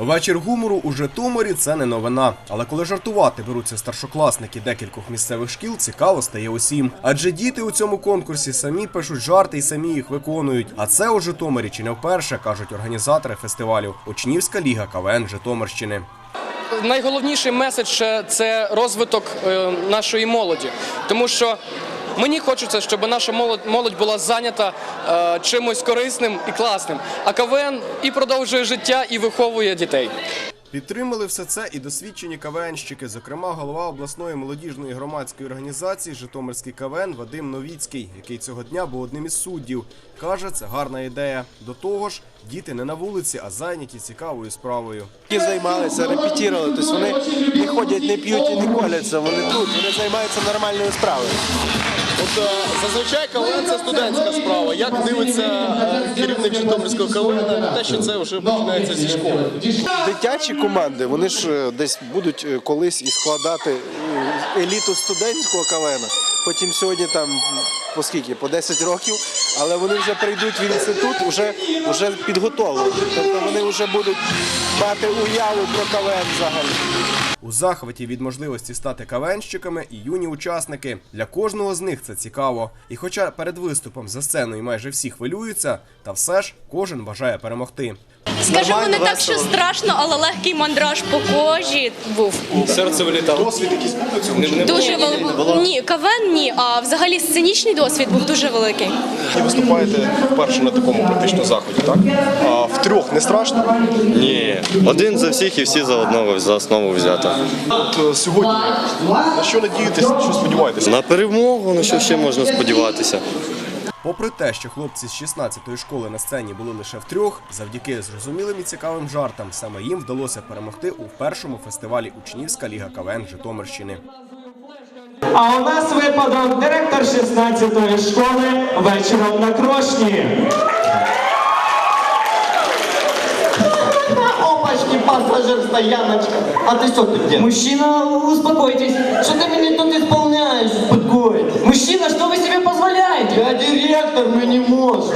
Вечір гумору у Житомирі це не новина. Але коли жартувати беруться старшокласники декількох місцевих шкіл, цікаво стає усім. Адже діти у цьому конкурсі самі пишуть жарти і самі їх виконують. А це у Житомирі чи не вперше кажуть організатори фестивалю Учнівська ліга КВН Житомирщини. найголовніший меседж це розвиток е, нашої молоді, тому що. Мені хочеться, щоб наша молодь, була зайнята е, чимось корисним і класним. А КВН і продовжує життя, і виховує дітей. Підтримали все це і досвідчені КВНщики, зокрема голова обласної молодіжної громадської організації Житомирський КВН Вадим Новіцький, який цього дня був одним із суддів. Каже, це гарна ідея. До того ж, діти не на вулиці, а зайняті цікавою справою. Які займалися, репетірували, тобто вони не ходять, не п'ють і не коляться, вони тут, вони займаються нормальною справою. От е, зазвичай КВН це студентська справа. Як дивиться керівник Житомирського КВН те, що це вже починається зі школи? Дитячі команди, вони ж е, десь будуть е, колись і складати е, еліту студентського КВН. Потім сьогодні там по скільки, по 10 років, але вони вже прийдуть в інститут вже, вже підготовлені. Тобто вони вже будуть мати уяву про КВН взагалі. У захваті від можливості стати кавенщиками і юні учасники. Для кожного з них це цікаво. І хоча перед виступом за сценою майже всі хвилюються, та все ж кожен бажає перемогти. Скажімо, не так, що страшно, але легкий мандраж по кожі був. Серце вилітало. Досвід якийсь був на цьому? Дуже великий. Ні, кавен ні, а взагалі сценічний досвід був дуже великий. Ви виступаєте вперше на такому практично заході, так? А в трьох не страшно? Ні, один за всіх і всі за одного за основу взято. От е, сьогодні на що надієтесь, на що сподіваєтесь? На перемогу, на що ще можна сподіватися? Попри те, що хлопці з 16-ї школи на сцені були лише втрьох, завдяки зрозумілим і цікавим жартам, саме їм вдалося перемогти у першому фестивалі Учнівська ліга КВН Житомирщини. А у нас випадок директор 16-ї школи вечором на крошні. пассажир, стояночка. А ты что тут делаешь? Мужчина, успокойтесь. Что ты меня тут исполняешь? Успокойтесь. Мужчина, что вы себе позволяете? Я директор, мы не можем.